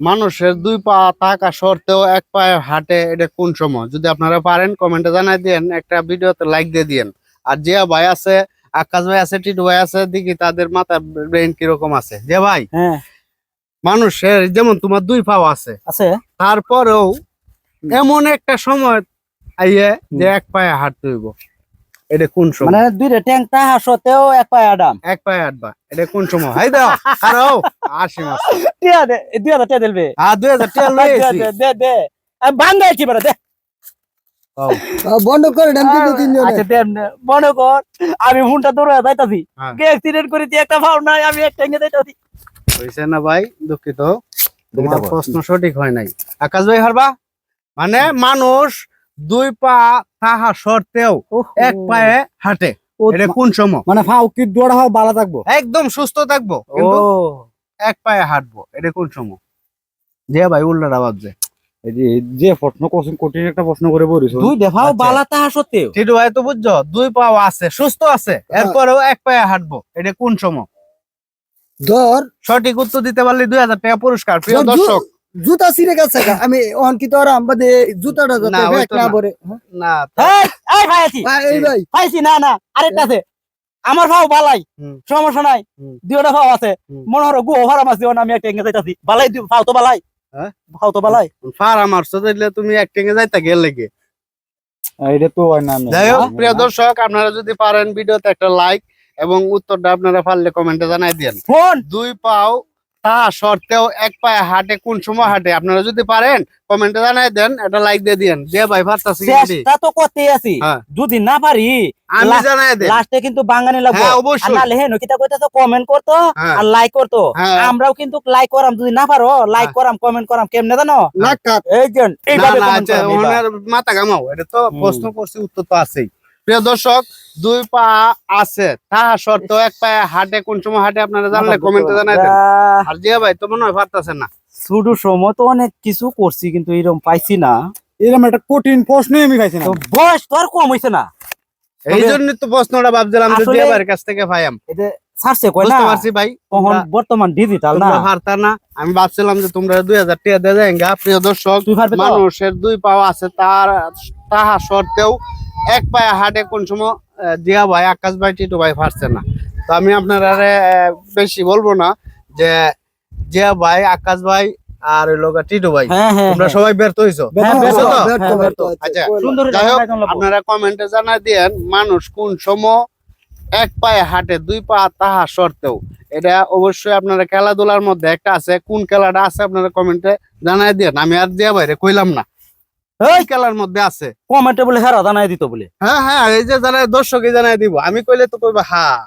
মানুষের দুই পা থাকা সত্ত্বেও এক পায়ে হাঁটে এটা কোন সময়? যদি আপনারা পারেন কমেন্টে জানাই দিন একটা ভিডিওতে লাইক দিয়ে দিন আর জিয়া ভাই আছে আকাশ ভাই আছে টিটু ভাই আছে দেখি তাদের মাথার ব্রেন কীরকম আছে। যে ভাই হ্যাঁ। মানুষের যেমন তোমার দুই পাও আছে আছে। তারপরেও এমন একটা সময় আইয়ে যে এক পায়ে হাঁটতে হইব। এটা কোন সময়? মানে দুইটা ট্যাঙ্ক তাহা এক পায়ে আডাম এক পায়ে হাঁটবা এটা কোন সময়? হাই দাও আরও আশি মাস টিয়া দে দুই হাজার টিয়া দিলবে। আর দুই হাজার টাকা লই আইছি। দে দে দে। আমি বান্ধা কি বেড়া দে। বন্ধ করে দেন কিন্তু তিনজনে আচ্ছা দেন মনে কর আমি ফোনটা দৌড়ে যাইতাছি। হ্যাঁ। কে অ্যাক্সিডেন্ট করেছি একটা ভাব নাই আমি একটা এনে যাইতাছি। হয়েছে না ভাই দুঃখিত। তোমার দুঃখিত। প্রশ্ন সঠিক হয় নাই। আকাশ ভাই হারবা? মানে মানুষ দুই পা থাকা সত্ত্বেও এক পায়ে হাঁটে। এটা কোন সময়? মানে ফাও কি দৌড়া বালা থাকব? একদম সুস্থ থাকব কিন্তু এক পায়ে হাঁটবো। এটা কোন সময়? যে ভাই উল্টা ভাবছে যে। যে প্রশ্ন কোশ্চেন কঠিন একটা প্রশ্ন করে বলিস দুই দেখাও আচ্ছা। বালা তাহা সত্ত্বেও। টিটু ভাই তো বুঝছ দুই পা আছে সুস্থ আছে এরপরেও এক পায়ে হাঁটবো। এটা কোন সময়? ধর। সঠিক উত্তর দিতে পারলে দুই হাজার টাকা পুরস্কার প্রিয় দর্শক। জুতা ছিঁড়ে গেছে আমি অন কি তোর আমাদের জুতাটা যাতে ব্যাগ না। পরে না এই ভাইছি এই ভাই। পাইছি না না আরেকটা আছে। আমার ভাও বালাই। সমস্যা নাই। দুইটা ভাও আছে। মনে হলো গো মাছ দিও আমি একটা এনে যাইতাছি। বালাই দিও ভাও তো বালাই। হ্যাঁ? ভাও তো বালাই। ফার আমার দিলে তুমি একটিংয়ে যাইতা গেলে লেগে এটা তো হয় না না। যাই হোক প্রিয় দর্শক আপনারা যদি পারেন ভিডিওতে একটা লাইক এবং উত্তরটা আপনারা পারলে কমেন্টে জানাই দেন ফোন! দুই পাও তা সত্ত্বেও এক পায়ে হাঁটে কোন সময় হাঁটে? আপনারা যদি পারেন কমেন্টে জানাই দেন একটা লাইক দিয়ে দিন যে ভাই পারতাছি চেষ্টা তো করতেই আছি। হ্যাঁ। যদি না পারি আমি জানাই দেন। লাস্টে কিন্তু বাঙালি লাগবো। হ্যাঁ অবশ্যই। না লেহেন কিতা কইতাছো কমেন্ট করতো হ্যাঁ। আর লাইক করতো। হ্যাঁ। আমরাও কিন্তু লাইক করাম যদি না পারো লাইক। করাম কমেন্ট করাম কেমনে জানো? না কাট এই যে না এইভাবে আচ্ছা। ওনার মাথা ঘামাও। এটা তো প্রশ্ন করছি উত্তর তো আছেই। প্রিয় দর্শক দুই পা আছে। তা সত্ত্বেও এক পায়ে হাঁটে কোন সময় হাঁটে আপনারা জানলে কমেন্টে জানাই দেন। আর জিয়া ভাই তো মনে হয় পারতাছেন না। শুধু সময় তো অনেক কিছু করছি কিন্তু এরকম পাইছি না। এরকম একটা কঠিন প্রশ্নই আমি পাইছি না। বয়স তো আর কম হইছে না। এই জন্য তো প্রশ্নটা ভাবছিলাম যে জিয়া ভাইয়ের কাছ থেকে পাইয়াম। এটা ছাড়ছে কই না? পারছি ভাই। তখন বর্তমান ডিজিটাল না। পারতা না। আমি ভাবছিলাম যে তোমরা দুই হাজার টাকা দিয়ে দেন গা প্রিয় দর্শক মানুষের দুই পাও আছে। তার তাহা সত্ত্বেও এক পায়ে হাটে কোন সময় দিয়া ভাই আকাশ ভাই টিটু ভাই পারছে না। তো আমি আপনারা বেশি বলব না যে জিয়া ভাই আকাশ ভাই আর ওই লোক টিটু ভাই। হ্যাঁ হ্যাঁ তোমরা হ্যাঁ। সবাই ব্যর্থ হইছো। আচ্ছা, যাই হোক, আপনারা কমেন্টে জানাই দিয়েন মানুষ কোন সময় এক পায়ে হাঁটে দুই পা তাহা সত্ত্বেও। এটা অবশ্যই আপনারা খেলাধুলার মধ্যে একটা আছে। কোন খেলাটা আছে আপনারা কমেন্টে জানাই দিয়েন। আমি আর দিয়া বাইরে কইলাম না। এই? খেলার মধ্যে আছে। কমেন্টে বলে হেরা জানাই দিত বলে। হ্যাঁ হ্যাঁ এই যে জানাই দর্শকই জানাই দিব। আমি কইলে তো কইবা হ্যাঁ।